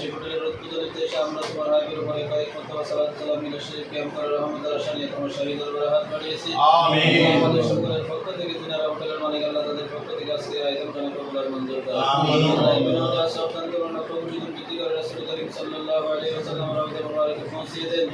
সেগুলির রোধ এসে আমরা তোমার আগের উপরে কয়েক কথা সালাম মিলে সে ক্যাম করে রহমত আসানি তোমার শহীদ দরবারে হাত বাড়িয়েছি। আমাদের সকলের পক্ষ থেকে তিনারা হোটেলের মালিক আল্লাহ তাদের পক্ষ থেকে আজকে আয়োজনটা কবুলার মঞ্জুর করা। সন্তানকে আমরা প্রভু যদি সাল্লাল্লাহু আলাইহি ওয়াসাল্লাম রাহমাতুল্লাহি পৌঁছিয়ে দেন।